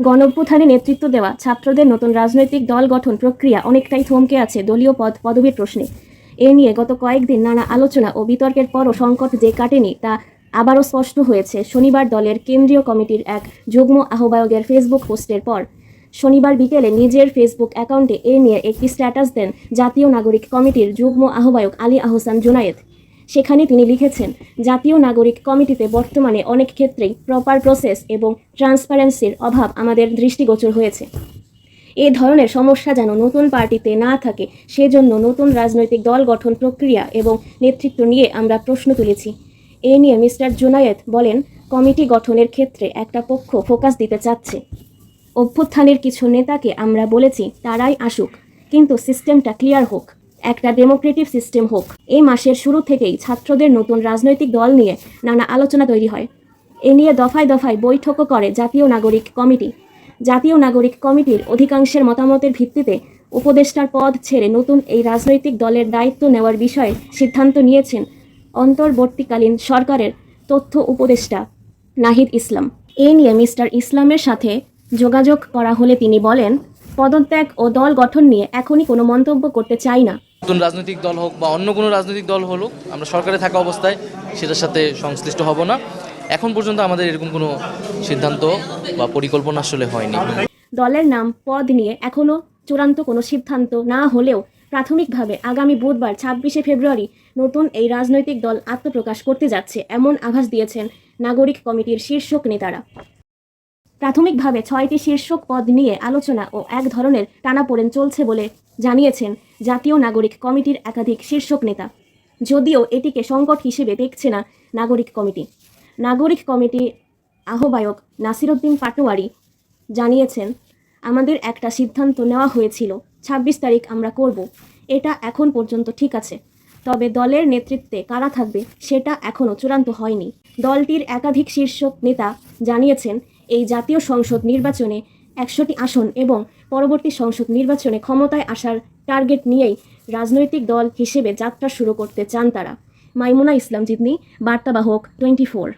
গণঅভ্যুত্থানে নেতৃত্ব দেওয়া ছাত্রদের নতুন রাজনৈতিক দল গঠন প্রক্রিয়া অনেকটাই থমকে আছে দলীয় পদ পদবীর প্রশ্নে। এ নিয়ে গত কয়েকদিন নানা আলোচনা ও বিতর্কের পরও সংকট যে কাটেনি তা আবারও স্পষ্ট হয়েছে শনিবার দলের কেন্দ্রীয় কমিটির এক যুগ্ম আহ্বায়কের ফেসবুক পোস্টের পর। শনিবার বিকেলে নিজের ফেসবুক অ্যাকাউন্টে এ নিয়ে একটি স্ট্যাটাস দেন জাতীয় নাগরিক কমিটির যুগ্ম আহ্বায়ক আলী আহসান জুনায়েদ। সেখানে তিনি লিখেছেন, জাতীয় নাগরিক কমিটিতে বর্তমানে অনেক ক্ষেত্রেই প্রপার প্রসেস এবং ট্রান্সপারেন্সির অভাব আমাদের দৃষ্টিগোচর হয়েছে। এ ধরনের সমস্যা যেন নতুন পার্টিতে না থাকে, সেজন্য নতুন রাজনৈতিক দল গঠন প্রক্রিয়া এবং নেতৃত্ব নিয়ে আমরা প্রশ্ন তুলেছি। এ নিয়ে মিস্টার জুনায়েদ বলেন, কমিটি গঠনের ক্ষেত্রে একটা পক্ষ ফোকাস দিতে চাচ্ছে। অভ্যুত্থানের কিছু নেতাকে আমরা বলেছি, তারাই আসুক, কিন্তু সিস্টেমটা ক্লিয়ার হোক। একটা ডেমোক্রেটিক সিস্টেম হোক। এই মাসের শুরু থেকেই ছাত্রদের নতুন রাজনৈতিক দল নিয়ে নানা আলোচনা তৈরি হয়। এ নিয়ে দফায় দফায় বৈঠকও করে জাতীয় নাগরিক কমিটি। জাতীয় নাগরিক কমিটির অধিকাংশের মতামতের ভিত্তিতে উপদেষ্টার পদ ছেড়ে নতুন এই রাজনৈতিক দলের দায়িত্ব নেওয়ার বিষয়ে সিদ্ধান্ত নিয়েছেন অন্তর্বর্তীকালীন সরকারের তথ্য উপদেষ্টা নাহিদ ইসলাম। এ নিয়ে মিস্টার ইসলামের সাথে যোগাযোগ করা হলে তিনি বলেন, পদত্যাগ ও দল গঠন নিয়ে এখনই কোনো মন্তব্য করতে চাই না। নতুন রাজনৈতিক দল হোক বা অন্য কোনো রাজনৈতিক দল হলো আমরা সরকারে থাকা অবস্থায় সেটার সাথে সংশ্লিষ্ট হব না। এখন পর্যন্ত আমাদের এরকম কোনো সিদ্ধান্ত বা পরিকল্পনা আসলে হয়নি। দলের নাম পদ নিয়ে এখনও চূড়ান্ত কোনো সিদ্ধান্ত না হলেও প্রাথমিকভাবে আগামী বুধবার, ছাব্বিশে ফেব্রুয়ারি, নতুন এই রাজনৈতিক দল আত্মপ্রকাশ করতে যাচ্ছে, এমন আভাস দিয়েছেন নাগরিক কমিটির শীর্ষক নেতারা। প্রাথমিকভাবে ছয়টি শীর্ষক পদ নিয়ে আলোচনা ও এক ধরনের টানাপোড়েন চলছে বলে জানিয়েছেন জাতীয় নাগরিক কমিটির একাধিক শীর্ষক নেতা। যদিও এটিকে সংকট হিসেবে দেখছে না নাগরিক কমিটি। নাগরিক কমিটি আহ্বায়ক নাসিরুদ্দিন পাটোয়ারি জানিয়েছেন, আমাদের একটা সিদ্ধান্ত নেওয়া হয়েছিল, ছাব্বিশ তারিখ আমরা করব। এটা এখন পর্যন্ত ঠিক আছে। তবে দলের নেতৃত্বে কারা থাকবে সেটা এখনও চূড়ান্ত হয়নি। দলটির একাধিক শীর্ষক নেতা জানিয়েছেন এই জাতীয় সংসদ নির্বাচনে একশোটি আসন এবং পরবর্তী সংসদ নির্বাচনে ক্ষমতায় আসার টার্গেট নিয়েই রাজনৈতিক দল হিসেবে যাত্রা শুরু করতে চান তারা। মাইমুনা ইসলাম জিতনি, বার্তাবাহক, টোয়েন্টি ফোর।